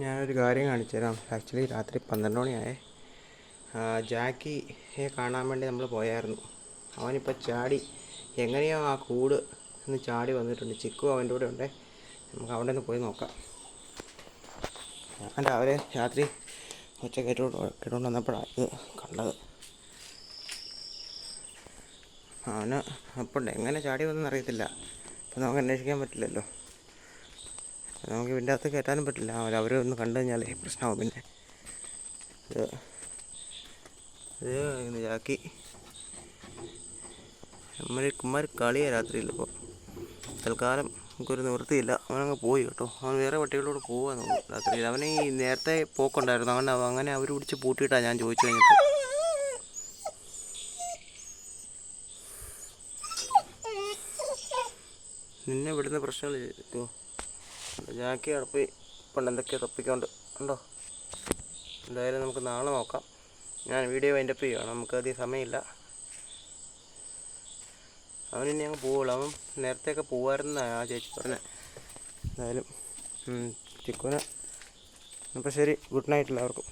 ഞാനൊരു കാര്യം കാണിച്ചു തരാം ആക്ച്വലി രാത്രി പന്ത്രണ്ട് മണിയായേ. ജാക്കിയെ കാണാൻ വേണ്ടി നമ്മൾ പോയായിരുന്നു. അവനിപ്പോൾ ചാടി എങ്ങനെയോ ആ കൂട് ഒന്ന് ചാടി വന്നിട്ടുണ്ട്. ചിക്കു അവന്റെ കൂടെ ഉണ്ടേ. നമുക്ക് അവിടെ നിന്ന് പോയി നോക്കാം. ഞാൻ രാവിലെ രാത്രി ഉച്ച കേട്ടോണ്ട് കേട്ടോണ്ട് വന്നപ്പോഴാണ് ഇത് കണ്ടത്. അവന് അപ്പോൾ എങ്ങനെ ചാടി വന്നെന്ന് അറിയത്തില്ല. അപ്പം നമുക്ക് അന്വേഷിക്കാൻ പറ്റില്ലല്ലോ. നമുക്ക് ഇതിന്റെ അകത്ത് കയറ്റാനും പറ്റില്ല. അവർ ഒന്ന് കണ്ടു കഴിഞ്ഞാലേ പ്രശ്നമാവും പിന്നെ. ഇത് ഇത് ഇതാക്കി. നമ്മൾ കുമാർ കളിയ രാത്രിയിൽ ഇപ്പോൾ തൽക്കാലം നമുക്കൊരു നിവൃത്തിയില്ല. അവനങ്ങ് പോയി കേട്ടോ. അവൻ വേറെ പട്ടികളോട് പോവാൻ നോക്കും രാത്രിയിൽ. അവന് ഈ നേരത്തെ പോക്കുണ്ടായിരുന്നു. അവൻ അങ്ങനെ അവർ പിടിച്ച് പൂട്ടിയിട്ടാണ് ഞാൻ ചോദിച്ചു കഴിഞ്ഞപ്പോൾ നിന്നെ വിടുന്ന പ്രശ്നങ്ങൾ ചെയ്തോ ജാക്കി അടപ്പി പണ്ട് എന്തൊക്കെ തപ്പിക്കൊണ്ട് ഉണ്ടോ. എന്തായാലും നമുക്ക് നാളെ നോക്കാം. ഞാൻ വീഡിയോ അതിന്റെ അപ്പ് ചെയ്യുകയാണ് നമുക്ക് അധികം സമയമില്ല. അവൻ ഇനി അങ്ങ് പോവുള്ളൂ. അവൻ നേരത്തെയൊക്കെ പോവായിരുന്നാണ് ആ ചേച്ചി പറഞ്ഞത് എന്തായാലും ചിക്കുന അപ്പോൾ ശരി. ഗുഡ് നൈറ്റ് എല്ലാവർക്കും.